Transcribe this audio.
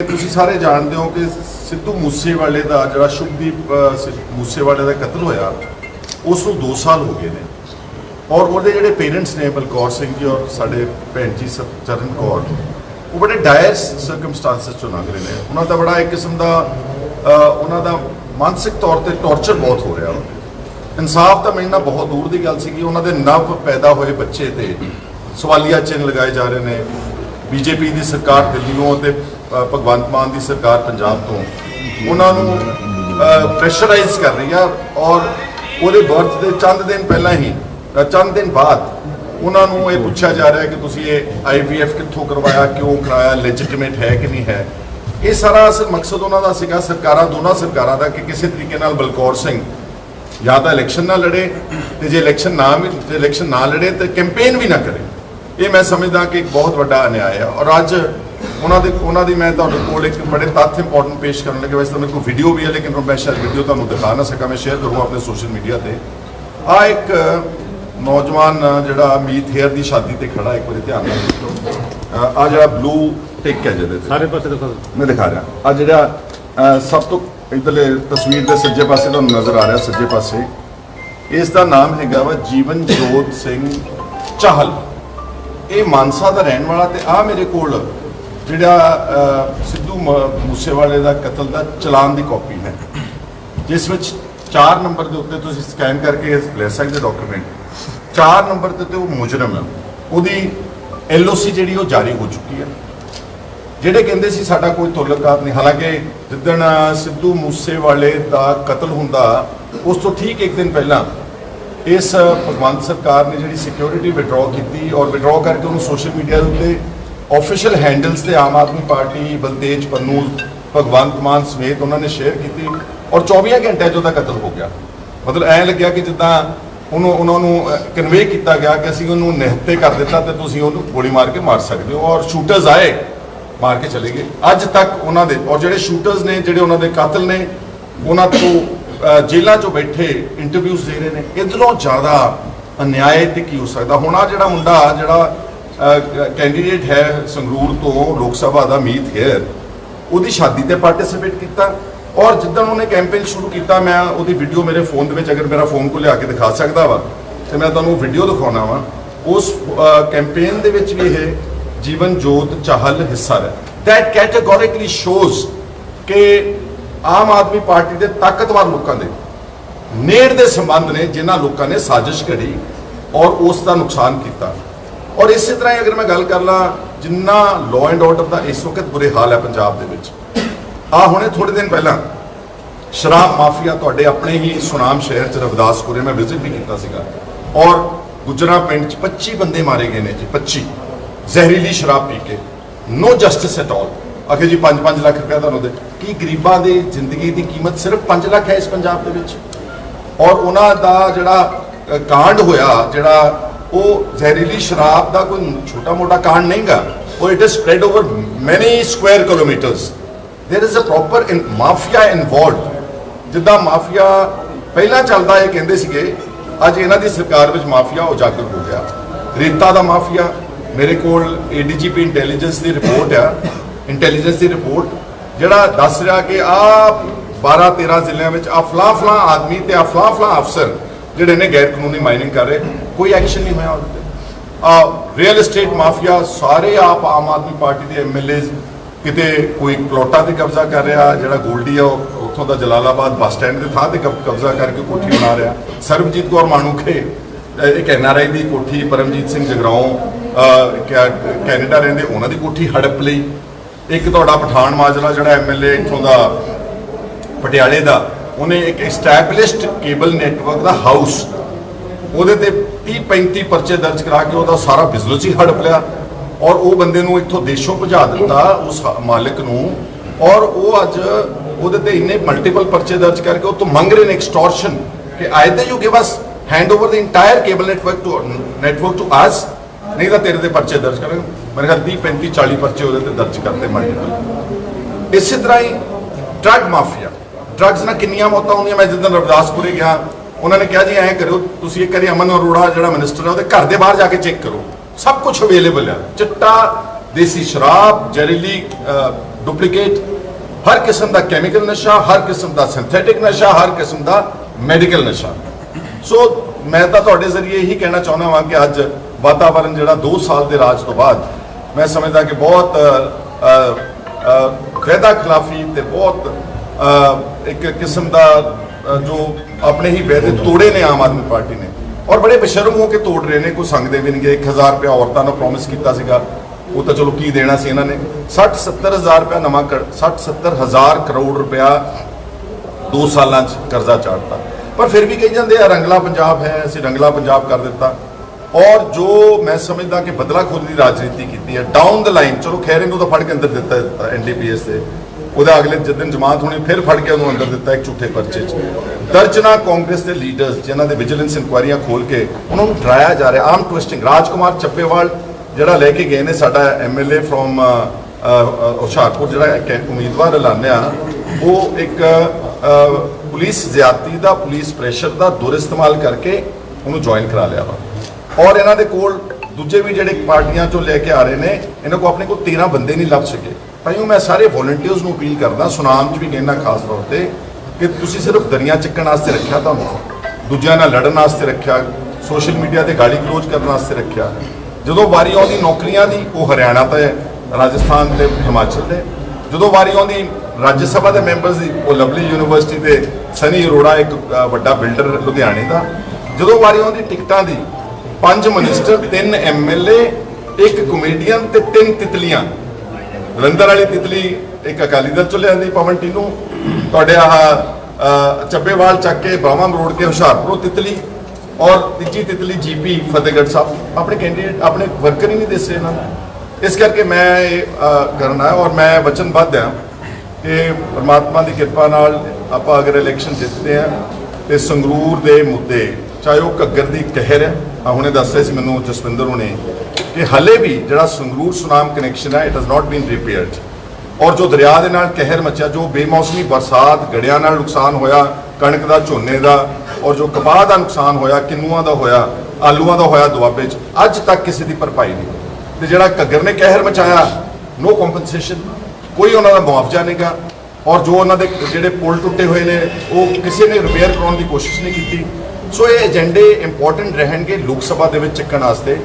ਤੁਸੀਂ ਸਾਰੇ ਜਾਣਦੇ ਹੋ ਕਿ ਸਿੱਧੂ ਮੂਸੇਵਾਲੇ ਦਾ ਜਿਹੜਾ ਸ਼ੁਭਦੀਪ ਮੂਸੇਵਾਲੇ ਦਾ ਕਤਲ ਹੋਇਆ, ਉਸ ਨੂੰ 2 ਸਾਲ ਹੋ ਗਏ ਨੇ। ਔਰ ਉਹਦੇ ਜਿਹੜੇ ਪੇਰੈਂਟਸ ਨੇ ਬਲਕੌਰ ਸਿੰਘ ਜੀ ਔਰ ਸਾਡੇ ਭੈਣ ਜੀ ਚਰਨ ਕੌਰ, ਉਹ ਬੜੇ ਡਾਇਰ ਸਰਕਮਸਟੈਂਸਸ ਚੋਂ ਲੰਘ ਰਹੇ ਨੇ। ਉਹਨਾਂ ਦਾ ਬੜਾ ਇੱਕ ਕਿਸਮ ਦਾ ਉਹਨਾਂ ਦਾ ਮਾਨਸਿਕ ਤੌਰ ਤੇ ਟੌਰਚਰ ਬਹੁਤ ਹੋ ਰਿਹਾ ਇਨਸਾਫ ਤਾਂ ਮਿਲਣਾ ਬਹੁਤ ਦੂਰ ਦੀ ਗੱਲ ਸੀ ਕਿ ਉਹਨਾਂ ਦੇ ਨਵ ਪੈਦਾ ਹੋਏ ਬੱਚੇ ਤੇ ਸਵਾਲੀਆ ਚਿੰਨ੍ਹ ਲਗਾਏ ਜਾ ਰਹੇ ਨੇ। ਬੀਜੇਪੀ ਦੀ ਸਰਕਾਰ ਦਿੱਲੀੋਂ ਤੇ ਅ, ਭਗਵੰਤ ਮਾਨ ਦੀ ਸਰਕਾਰ ਪੰਜਾਬ ਤੋਂ। ਉਹਨਾਂ ਨੂੰ ਪ੍ਰੈਸ਼ਰਾਈਜ਼ ਕਰ ਰਹੀ ਆ ਔਰ ਉਹਦੇ ਬਰਥ ਦੇ ਚੰਦ ਦਿਨ ਪਹਿਲਾਂ ਹੀ ਚੰਦ ਦਿਨ ਬਾਅਦ ਉਹਨਾਂ ਨੂੰ ਇਹ ਪੁੱਛਿਆ ਜਾ ਰਿਹਾ ਕਿ ਤੁਸੀਂ ਇਹ ਆਈਵੀਐਫ ਕਿੱਥੋਂ ਕਰਵਾਇਆ ਕਿਉਂ ਕਰਾਇਆ ਲੈਜੀਟਿਮੇਟ ਹੈ ਕਿ ਨਹੀਂ ਹੈ? ਇਹ ਸਾਰਾ ਅਸਲ ਮਕਸਦ ਉਹਨਾਂ ਦਾ ਸੀਗਾ ਸਰਕਾਰਾਂ ਦੋਨਾਂ ਸਰਕਾਰਾਂ ਦਾ ਕਿ ਕਿਸੇ ਤਰੀਕੇ ਨਾਲ ਬਲਕੌਰ ਸਿੰਘ ਜਾਂ ਤਾਂ ਇਲੈਕਸ਼ਨ ਨਾ ਲੜੇ ਤੇ ਜੇ ਇਲੈਕਸ਼ਨ ਨਾ ਵੀ ਜੇ ਇਲੈਕਸ਼ਨ ਨਾ ਲੜੇ ਤੇ ਕੈਂਪੇਨ ਵੀ ਨਾ ਕਰੇ। ਇਹ ਮੈਂ ਸਮਝਦਾ ਕਿ ਇੱਕ ਬਹੁਤ ਵੱਡਾ ਅਨਿਆਏ ਹੈ ਔਰ ਅੱਜ ਉਹਨਾਂ ਦੇ ਉਹਨਾਂ ਦੀ ਮੈਂ ਤੁਹਾਡੇ ਕੋਲ ਇੱਕ ਬੜੇ ਤੱਥ ਇੰਪੋਰਟੈਂਟ ਪੇਸ਼ ਕਰਨ ਲੱਗੇ। ਵੈਸੇ ਤਾਂ ਮੇਰੇ ਕੋਲ ਵੀਡੀਓ ਵੀ ਹੈ ਲੇਕਿਨ ਮੈਂ ਸ਼ਾਇਦ ਵੀਡੀਓ ਤੁਹਾਨੂੰ ਦਿਖਾ ਨਾ ਸਕਾਂ ਮੈਂ ਸ਼ੇਅਰ ਕਰੂੰ ਆਪਣੇ ਸੋਸ਼ਲ ਮੀਡੀਆ ਤੇ। ਆ ਇੱਕ ਨੌਜਵਾਨ ਜਿਹੜਾ ਮੀਤ ਹੇਅਰ ਦੀ ਸ਼ਾਦੀ ਤੇ ਖੜਾ ਇੱਕ ਵਾਰੀ ਧਿਆਨ ਨਾਲ ਦੇਖੋ। ਆ ਜਿਹੜਾ ਬਲੂ ਟਿਕ ਹੈ ਜਿਹਦੇ ਤੇ। ਸਾਰੇ ਪਾਸੇ ਦੇਖੋ ਮੈਂ ਦਿਖਾ ਰਿਹਾ। ਆ ਜਿਹੜਾ ਸਭ ਤੋਂ ਇਧਰਲੇ ਤਸਵੀਰ ਦੇ ਸੱਜੇ ਪਾਸੇ ਤੁਹਾਨੂੰ ਨਜ਼ਰ ਆ ਰਿਹਾ ਸੱਜੇ ਪਾਸੇ। ਇਸ ਦਾ ਨਾਮ ਹੈਗਾ ਵਾ ਜੀਵਨ ਜੋਤ ਸਿੰਘ ਚਾਹਲ। ਇਹ ਮਾਨਸਾ ਦਾ ਰਹਿਣ ਵਾਲਾ ਤੇ ਆ ਮੇਰੇ ਕੋਲ ਜਿਹੜਾ ਸਿੱਧੂ ਮ- ਮੂਸੇਵਾਲੇ ਦਾ ਕਤਲ ਦਾ ਚਲਾਨ ਦੀ ਕਾਪੀ ਹੈ। ਜਿਸ ਵਿੱਚ 4 ਨੰਬਰ ਦੇ ਉੱਤੇ ਤੁਸੀਂ ਸਕੈਨ ਕਰਕੇ ਲੈ ਸਕਦੇ ਡਾਕੂਮੈਂਟ 4 ਨੰਬਰ ਤੇ ਤੇ ਉਹ ਮੁਜਰਮ ਹੈ। ਉਹਦੀ ਐਲਓਸੀ ਜਿਹੜੀ ਉਹ ਜਾਰੀ ਹੋ ਚੁੱਕੀ ਹੈ। ਜਿਹੜੇ ਕਹਿੰਦੇ ਸੀ ਸਾਡਾ ਕੋਈ ਤੁਲਕਾਤ ਨਹੀਂ, ਹਾਲਾਂਕਿ ਜਿੱਦਣ ਸਿੱਧੂ ਮੂਸੇਵਾਲੇ ਦਾ ਕਤਲ ਹੁੰਦਾ, ਉਸ ਤੋਂ ਠੀਕ ਇੱਕ ਦਿਨ ਪਹਿਲਾਂ ਇਸ ਭਗਵੰਤ ਸਰਕਾਰ ਨੇ ਜਿਹੜੀ ਸਿਕਿਉਰਿਟੀ ਵਿਡਰਾਅ ਕੀਤੀ ਔਰ ਵਿਡਰਾਅ ਕਰਕੇ ਉਹਨੂੰ ਸੋਸ਼ਲ ਮੀਡੀਆ ਦੇ ਉੱਤੇ ਆਫੀਸ਼ੀਅਲ ਹੈਂਡਲਸ ਤੇ ਆਮ ਆਦਮੀ ਪਾਰਟੀ ਬਲਤੇਜ, ਪੰਨੂ, ਭਗਵੰਤ ਮਾਨ ਸਮੇਤ ਉਹਨਾਂ ਨੇ ਸ਼ੇਅਰ ਕੀਤੀ ਔਰ 24 ਘੰਟਿਆਂ 'ਚ ਉਹਦਾ ਕਤਲ ਹੋ ਗਿਆ। ਮਤਲਬ ਐਂ ਲੱਗਿਆ ਕਿ ਜਿੱਦਾਂ ਉਹਨੂੰ, ਉਹਨਾਂ ਨੂੰ ਕਨਵੇ ਕੀਤਾ ਗਿਆ ਕਿ ਅਸੀਂ ਉਹਨੂੰ ਨਿਹੱਤੇ ਕਰ ਦਿੱਤਾ ਤੇ ਤੁਸੀਂ ਉਹਨੂੰ ਗੋਲੀ ਮਾਰ ਕੇ ਮਾਰ ਸਕਦੇ ਹੋ ਔਰ ਸ਼ੂਟਰਸ ਆਏ, ਮਾਰ ਕੇ ਚਲੇ ਗਏ। ਅੱਜ ਤੱਕ ਉਹਨਾਂ ਦੇ, ਔਰ ਜਿਹੜੇ ਸ਼ੂਟਰਸ ਨੇ, ਜਿਹੜੇ ਉਹਨਾਂ ਦੇ ਕਾਤਲ ਨੇ, ਉਹਨਾਂ ਤੋਂ ਜੇਲ੍ਹਾਂ 'ਚੋਂ ਬੈਠੇ ਇੰਟਰਵਿਊਜ਼ ਦੇ ਰਹੇ ਨੇ। ਇਧਰੋਂ ਜ਼ਿਆਦਾ ਅਨਿਆਏ ਤੇ ਕੀ ਹੋ ਸਕਦਾ? ਹੁਣ ਆਹ ਜਿਹੜਾ ਮੁੰਡਾ, ਜਿਹੜਾ ਕੈਂਡੀਡੇਟ ਹੈ ਸੰਗਰੂਰ ਤੋਂ, ਲੋਕ ਸਭਾ ਦਾ ਮੀਤ ਹੇਅਰ ਉਹਦੀ ਸ਼ਾਦੀ ਤੇ ਪਾਰਟਿਸਿਪੇਟ ਕੀਤਾ। ਔਰ ਜਿੱਦਣ ਉਹਨੇ ਕੈਂਪੇਨ ਸ਼ੁਰੂ ਕੀਤਾ, ਮੈਂ ਉਹਦੀ ਵੀਡੀਓ ਮੇਰੇ ਫੋਨ ਦੇ ਵਿੱਚ, ਅਗਰ ਮੇਰਾ ਫੋਨ ਕੋ ਲਿਆ ਕੇ ਦਿਖਾ ਸਕਦਾ ਵਾ, ਤੇ ਮੈਂ ਤੁਹਾਨੂੰ ਵੀਡੀਓ ਦਿਖਾਉਣਾ ਵਾ। ਉਸ ਕੈਂਪੇਨ ਦੇ ਵਿੱਚ ਵੀ ਇਹ ਜੀਵਨ ਜੋਤ ਚਾਹਲ ਹਿੱਸਾ ਹੈ ਦੈਟ ਕੈਟੇਗੋਰਿਕਲੀ ਸ਼ੋਜ਼ ਕਿ ਆਮ ਆਦਮੀ ਪਾਰਟੀ ਦੇ ਤਾਕਤਵਰ ਲੋਕਾਂ ਦੇ ਨੇੜ ਦੇ ਸੰਬੰਧ ਨੇ, ਜਿਨ੍ਹਾਂ ਲੋਕਾਂ ਨੇ ਸਾਜ਼ਿਸ਼ ਘੜੀ ਔਰ ਉਸ ਦਾ ਨੁਕਸਾਨ ਕੀਤਾ। ਔਰ ਇਸੇ ਤਰ੍ਹਾਂ ਹੀ ਅਗਰ ਮੈਂ ਗੱਲ ਕਰ ਲਾਂ, ਜਿੰਨਾ ਲਾਅ ਐਂਡ ਆਰਡਰ ਦਾ ਇਸ ਵਕਤ ਬੁਰੇ ਹਾਲ ਹੈ ਪੰਜਾਬ ਦੇ ਵਿੱਚ। ਆ ਹੁਣੇ ਥੋੜੇ ਦਿਨ ਪਹਿਲਾਂ ਸ਼ਰਾਬ ਮਾਫੀਆ ਤੁਹਾਡੇ ਆਪਣੇ ਹੀ ਸੁਨਾਮ ਸ਼ਹਿਰ ਚ ਰਵਿਦਾਸਪੁਰੇ ਮੈਂ ਵਿਜ਼ਿਟ ਵੀ ਕੀਤਾ ਸੀਗਾ। ਔਰ ਗੁਜਰਾ ਪਿੰਡ ਚ 25 ਬੰਦੇ ਮਾਰੇ ਗਏ ਨੇ ਜੀ 25 ਜ਼ਹਿਰੀਲੀ ਸ਼ਰਾਬ ਪੀ ਕੇ। ਨੋ ਜਸਟਿਸ ਐਟ ਆਲ ਅਖੇ ਜੀ 5-5 ਲੱਖ ਰੁਪਏ ਤੁਹਾਨੂੰ ਦੇ ਕੀ ਗਰੀਬਾਂ ਦੀ ਜ਼ਿੰਦਗੀ ਦੀ ਕੀਮਤ ਸਿਰਫ 5 ਲੱਖ ਹੈ ਇਸ ਪੰਜਾਬ ਦੇ ਵਿੱਚ ਔਰ ਉਹਨਾਂ ਦਾ ਜਿਹੜਾ ਅ, ਕਾਂਡ ਹੋਇਆ ਜਿਹੜਾ ਉਹ ਜ਼ਹਿਰੀਲੀ ਸ਼ਰਾਬ ਦਾ ਕੋਈ ਛੋਟਾ ਮੋਟਾ ਕਾਂਡ ਨਹੀਂਗਾ ਉਹ it is spread over many square kilometres there is a proper in mafia involved ਜਿੱਦਾਂ ਮਾਫੀਆ ਪਹਿਲਾਂ ਚੱਲਦਾ ਇਹ ਕਹਿੰਦੇ ਸੀਗੇ ਅੱਜ ਇਹਨਾਂ ਦੀ ਸਰਕਾਰ ਵਿੱਚ ਮਾਫੀਆ ਉਜਾਗਰ ਹੋ ਗਿਆ ਰੇਤਾ ਦਾ ਮਾਫੀਆ ਮੇਰੇ ਕੋਲ ਏਡੀਜੀਪੀ ਇੰਟੈਲੀਜੈਂਸ ਦੀ ਰਿਪੋਰਟ ਆ ਇੰਟੈਲੀਜੈਂਸ ਦੀ ਰਿਪੋਰਟ ਜਿਹੜਾ ਦੱਸ ਰਿਹਾ ਕਿ ਆ 12 13 ਜ਼ਿਲ੍ਹਿਆਂ ਵਿੱਚ ਅਫਲਾ ਫਲਾਂ ਆਦਮੀ ਤੇ ਅਫਲਾ ਫਲਾਂ ਅਫਸਰ ਜਿਹੜੇ ਨੇ ਗੈਰ ਕਾਨੂੰਨੀ ਮਾਈਨਿੰਗ ਕਰ ਰਹੇ ਕੋਈ ਐਕਸ਼ਨ ਨਹੀਂ ਹੋਇਆ ਉਹਦੇ ਤੇ। ਆ ਰੀਅਲ ਏਸਟੇਟ ਮਾਫੀਆ ਸਾਰੇ ਆਪ ਆਮ ਆਦਮੀ ਪਾਰਟੀ ਦੇ ਐਮਐਲਏਜ਼ ਕਿਤੇ ਕੋਈ ਪਲੋਟਾਂ ਤੇ ਕਬਜ਼ਾ ਕਰ ਰਿਹਾ ਜਿਹੜਾ ਗੋਲਡੀ ਆ ਉਹ ਉੱਥੋਂ ਦਾ ਜਲਾਲਾਬਾਦ ਬੱਸ ਸਟੈਂਡ ਦੇ ਥਾਂ ਤੇ ਕਬ- ਕਬਜ਼ਾ ਕਰਕੇ ਕੋਠੀ ਬਣਾ ਰਿਹਾ। ਸਰਬਜੀਤ ਕੌਰ ਮਾਣੂਕੇ ਅਹ ਇੱਕ ਐਨਆਰਆਈ ਦੀ ਕੋਠੀ ਪਰਮਜੀਤ ਸਿੰਘ ਜਗਰਾਉਂ ਅਹ, ਕੈਨੇਡਾ ਰਹਿੰਦੇ ਉਹਨਾਂ ਦੀ ਕੋਠੀ ਹੜਪ ਲਈ। ਇੱਕ ਤੁਹਾਡਾ ਪਠਾਨ ਮਾਜਰਾ ਜਿਹੜਾ ਐਮਐਲਏ ਇੱਥੋਂ ਦਾ ਪਟਿਆਲੇ ਦਾ, ਉਹਨੇ ਇੱਕ ਐਸਟੈਬਲਿਸ਼ਡ ਕੇਬਲ ਨੈਟਵਰਕ ਦਾ ਹਾਊਸ ਉਹਦੇ ਤੇ 30 35 ਪਰਚੇ ਦਰਜ ਕਰਾ ਕੇ ਉਹਦਾ ਸਾਰਾ ਬਿਜ਼ਨਸ ਹੀ ਹੜਪ ਲਿਆ ਔਰ ਉਹ ਬੰਦੇ ਨੂੰ ਇੱਥੋਂ ਦੇਸ਼ੋਂ ਭਜਾ ਦਿੱਤਾ ਉਸ ਹ- ਮਾਲਕ ਨੂੰ ਔਰ ਉਹ ਅੱਜ ਉਹਦੇ ਤੇ ਇੰਨੇ ਮਲਟੀਪਲ ਪਰਚੇ ਦਰਜ ਕਰਕੇ ਉਹ ਤੋਂ ਮੰਗ ਰਹੇ ਨੇ ਐਕਸਟੋਰਸ਼ਨ ਕਿ either you give us hand over the entire cable network to network to us ਨਹੀਂ ਤਾਂ ਤੇਰੇ ਤੇ ਪਰਚੇ ਦਰਜ ਕਰਾਂਗੇ। ਮੇਰੇ ਖਿਆਲ 30 35 40 ਪਰਚੇ ਉਹਦੇ ਤੇ ਦਰਜ ਕਰਤੇ ਮਲਟੀਪਲ ਇਸੇ ਤਰ੍ਹਾਂ ਹੀ ਡਰੱਗ ਮਾਫੀਆ ਡਰੱਗਸ ਨਾਲ ਕਿੰਨੀਆਂ ਮੌਤਾਂ ਹੁੰਦੀਆਂ? ਮੈਂ ਜਿੱਦਣ ਰਵਿਦਾਸਪੁਰੇ ਗਿਆ, ਉਹਨਾਂ ਨੇ ਕਿਹਾ ਜੀ, ਐਂ ਕਰਿਓ, ਤੁਸੀਂ ਇੱਕ ਵਾਰੀ ਅਮਨ ਅਰੋੜਾ ਜਿਹੜਾ ਮਿਨਿਸਟਰ ਹੈ ਉਹਦੇ ਘਰ ਦੇ ਬਾਹਰ ਜਾ ਕੇ ਚੈੱਕ ਕਰੋ। ਸਭ ਕੁਝ ਅਵੇਲੇਬਲ ਹੈ ਚਿੱਟਾ, ਦੇਸੀ ਸ਼ਰਾਬ, ਜ਼ਹਿਰੀਲੀ ਡੁਪਲੀਕੇਟ ਹਰ ਕਿਸਮ ਦਾ ਕੈਮੀਕਲ ਨਸ਼ਾ, ਹਰ ਕਿਸਮ ਦਾ ਸਿੰਥੈਟਿਕ ਨਸ਼ਾ, ਹਰ ਕਿਸਮ ਦਾ ਮੈਡੀਕਲ ਨਸ਼ਾ। ਸੋ ਮੈਂ ਤਾਂ ਤੁਹਾਡੇ ਜ਼ਰੀਏ ਇਹੀ ਕਹਿਣਾ ਚਾਹੁੰਦਾ ਹਾਂ ਕਿ ਅੱਜ ਵਾਤਾਵਰਣ ਜਿਹੜਾ 2 ਸਾਲ ਦੇ ਰਾਜ ਤੋਂ ਬਾਅਦ ਮੈਂ ਸਮਝਦਾ ਕਿ ਬਹੁਤ ਫਾਇਦਾ ਖਿਲਾਫੀ ਤੇ ਬਹੁਤ ਇੱਕ ਕਿਸਮ ਦਾ ਜੋ ਆਪਣੇ ਹੀ ਵੈਦੇ ਤੋੜੇ ਨੇ ਆਮ ਆਦਮੀ ਪਾਰਟੀ ਨੇ। ਔਰ ਬੜੇ ਬਸ਼ਰਮ ਹੋ ਕੇ ਤੋੜ ਰਹੇ ਨੇ, ਕੋਈ ਸੰਗਦੇ ਵੀ ਨਹੀਂ ਨਹੀਂਗੇ 1000 ਰੁਪਇਆ ਔਰਤਾਂ ਨੂੰ ਪ੍ਰੋਮਿਸ ਕੀਤਾ ਸੀਗਾ। ਉਹ ਤਾਂ ਚਲੋ ਕੀ ਦੇਣਾ ਸੀ ਇਹਨਾਂ ਨੇ? 60 70000 ਰੁਪਇਆ ਨਵਾਂ 60 70000 ਕਰੋੜ ਰੁਪਇਆ ਦੋ ਸਾਲਾਂ 'ਚ ਕਰਜ਼ਾ ਚਾੜਤਾ। ਪਰ ਫਿਰ ਵੀ ਕਹੀ ਜਾਂਦੇ ਆ, ਰੰਗਲਾ ਪੰਜਾਬ ਹੈ, ਅਸੀਂ ਰੰਗਲਾ ਪੰਜਾਬ ਕਰ ਦਿੱਤਾ। ਔਰ ਜੋ ਮੈਂ ਸਮਝਦਾ ਕਿ ਬਦਲਾ ਖੋਰੀ ਦੀ ਰਾਜਨੀਤੀ ਕੀਤੀ ਹੈ ਡਾਊਨ ਦ ਲਾਈਨ ਚਲੋ ਖੈਰ ਇਹਨੂੰ ਤਾਂ ਫੜ ਕੇ ਅੰਦਰ ਦਿੱਤਾ ਐਨਡੀਪੀਐਸ ਦੇ ਉਹਦਾ ਅਗਲੇ ਜਿੱਦਨ ਜਮਾਤ ਹੋਣੀ, ਫਿਰ ਫੜ ਕੇ ਉਹਨੂੰ ਅੰਦਰ ਦਿੱਤਾ ਇੱਕ ਝੂਠੇ ਪਰਚੇ 'ਚ। ਦਰਜਨਾ ਕਾਂਗਰਸ ਦੇ ਲੀਡਰਸ ਜਿਨ੍ਹਾਂ ਦੇ ਵਿਜੀਲੈਂਸ ਇਨਕੁਆਇਰੀਆਂ ਖੋਲ ਕੇ ਉਹਨਾਂ ਨੂੰ ਡਰਾਇਆ ਜਾ ਰਿਹਾ, ਆਮ ਟਵਿਸਟਿੰਗ ਰਾਜਕੁਮਾਰ ਚੱਪੇਵਾਲ ਜਿਹੜਾ ਲੈ ਕੇ ਗਏ ਨੇ ਸਾਡਾ ਐਮਐਲਏ ਫਰੋਮ ਹੁਸ਼ਿਆਰਪੁਰ, ਜਿਹੜਾ ਉਮੀਦਵਾਰ ਐਲਾਨਿਆ, ਉਹ ਇੱਕ ਪੁਲਿਸ ਜ਼ਿਆਦਤੀ ਦਾ, ਪੁਲਿਸ ਪ੍ਰੈਸ਼ਰ ਦਾ ਦੁਰਇਸਤੇਮਾਲ ਕਰਕੇ ਉਹਨੂੰ ਜੁਆਇਨ ਕਰਾ ਲਿਆ ਵਾ। ਔਰ ਇਹਨਾਂ ਦੇ ਕੋਲ ਦੂਜੇ ਵੀ ਜਿਹੜੇ ਪਾਰਟੀਆਂ ਚੋਂ ਲੈ ਕੇ ਆ ਰਹੇ ਨੇ, ਇਹਨਾਂ ਕੋ ਆਪਣੇ ਕੋਲ 13 ਬੰਦੇ ਨਹੀਂ ਲੱਭ ਸਕੇ। ਭਾਈਓ ਮੈਂ ਸਾਰੇ ਵੋਲੰਟੀਅਰਸ ਨੂੰ ਅਪੀਲ ਕਰਦਾ, ਸੁਨਾਮ 'ਚ ਵੀ ਕਹਿਣਾ ਖਾਸ ਤੌਰ ਤੇ, ਕਿ ਤੁਸੀਂ ਸਿਰਫ ਦਰਿਆ ਚੱਕਣ ਵਾਸਤੇ ਰੱਖਿਆ ਤੁਹਾਨੂੰ ਦੂਜਿਆਂ ਨਾਲ ਲੜਨ ਵਾਸਤੇ ਰੱਖਿਆ ਸੋਸ਼ਲ ਮੀਡੀਆ ਤੇ ਗਾਲੀ ਗਲੋਚ ਕਰਨ ਵਾਸਤੇ ਰੱਖਿਆ। ਜਦੋਂ ਵਾਰੀ ਆਉਂਦੀ ਨੌਕਰੀਆਂ ਦੀ, ਉਹ ਹਰਿਆਣਾ ਤੇ ਰਾਜਸਥਾਨ ਤੇ, ਹਿਮਾਚਲ ਦੇ ਜਦੋਂ ਵਾਰੀ ਆਉਂਦੀ ਰਾਜ ਸਭਾ ਦੇ ਮੈਂਬਰਸ ਦੀ, ਉਹ ਲਵਲੀ ਯੂਨੀਵਰਸਿਟੀ ਤੇ, ਸਨੀ ਅਰੋੜਾ ਇੱਕ ਵੱਡਾ ਬਿਲਡਰ ਲੁਧਿਆਣੇ ਦਾ। ਜਦੋਂ ਵਾਰੀ ਆਉਂਦੀ ਟਿਕਟਾਂ ਦੀ ਪੰਜ ਮਿਨਿਸਟਰ ਤਿੰਨ ਐਮਐਲਏ ਇੱਕ ਕਮੇਡੀਅਨ ਤੇ ਤਿੰਨ ਤਿਤਲੀਆਂ। ਜਲੰਧਰ ਵਾਲੀ ਤਿਤਲੀ ਇੱਕ ਅਕਾਲੀ ਦਲ ਚੋਂ ਲਿਆਂਦੀ ਪਵਨ ਟੀਨੂ। ਤੁਹਾਡੇ ਆਹ ਚੱਬੇਵਾਲ ਚੱਕ ਕੇ ਬਾਵਾ ਮਰੋੜ ਕੇ ਹੁਸ਼ਿਆਰਪੁਰੋਂ ਤਿਤਲੀ ਔਰ ਤੀਜੀ ਤਿਤਲੀ ਜੀਪੀ ਫਤਿਹਗੜ੍ਹ ਸਾਹਿਬ। ਆਪਣੇ ਕੈਂਡੀਡੇਟ ਆਪਣੇ ਵਰਕਰ ਹੀ ਨਹੀਂ ਦਿਸੇ ਇਹਨਾਂ ਨੂੰ। ਇਸ ਕਰਕੇ ਮੈਂ ਇਹ ਅ, ਕਰਨਾ ਹੈ ਔਰ ਮੈਂ ਵਚਨਬੱਧ ਹਾਂ ਕਿ ਪਰਮਾਤਮਾ ਦੀ ਕਿਰਪਾ ਨਾਲ ਆਪਾਂ ਅਗਰ ਇਲੈਕਸ਼ਨ ਜਿੱਤਦੇ ਆ ਤੇ ਸੰਗਰੂਰ ਦੇ ਮੁੱਦੇ ਚਾਹੇ ਉਹ ਘੱਗਰ ਦੀ ਕਹਿਰ ਹੈ ਆ ਹੁਣੇ ਦੱਸ ਰਹੇ ਸੀ ਮੈਨੂੰ ਜਸਵਿੰਦਰ ਹੁਣੇ ਕਿ ਹਲੇ ਵੀ ਜਿਹੜਾ ਸੰਗਰੂਰ ਸੁਨਾਮ ਕਨੈਕਸ਼ਨ ਹੈ it has not been repaired ਔਰ ਜੋ ਦਰਿਆ ਦੇ ਨਾਲ ਕਹਿਰ ਮਚਿਆ, ਜੋ ਬੇਮੌਸਮੀ ਬਰਸਾਤ ਗੜਿਆਂ ਨਾਲ ਨੁਕਸਾਨ ਹੋਇਆ, ਕਣਕ ਦਾ, ਝੋਨੇ ਦਾ, ਔਰ ਜੋ ਕਪਾਹ ਦਾ ਨੁਕਸਾਨ ਹੋਇਆ, ਕਿੰਨੂਆਂ ਦਾ ਹੋਇਆ, ਆਲੂਆਂ ਦਾ ਹੋਇਆ ਦੁਆਬੇ 'ਚ, ਅੱਜ ਤੱਕ ਕਿਸੇ ਦੀ ਭਰਪਾਈ ਨਹੀਂ। ਤੇ ਜਿਹੜਾ ਘੱਗਰ ਨੇ ਕਹਿਰ ਮਚਾਇਆ ਨੋ ਕੰਪਨਸੇਸ਼ਨ ਕੋਈ ਉਹਨਾਂ ਦਾ ਮੁਆਵਜ਼ਾ ਨਹੀਂਗਾ ਔਰ ਜੋ ਉਹਨਾਂ ਦੇ ਜਿਹੜੇ ਪੁਲ ਟੁੱਟੇ ਹੋਏ ਨੇ, ਉਹ ਕਿਸੇ ਨੇ ਰਿਪੇਅਰ ਕਰਾਉਣ ਦੀ ਕੋਸ਼ਿਸ਼ ਨਹੀਂ ਕੀਤੀ। ਸੋ ਇਹ ਏਜੰਡੇ ਇੰਪੋਰਟੈਂਟ ਰਹਿਣਗੇ ਲੋਕ ਸਭਾ ਦੇ ਵਿੱਚ ਚੱਕਣ ਵਾਸਤੇ।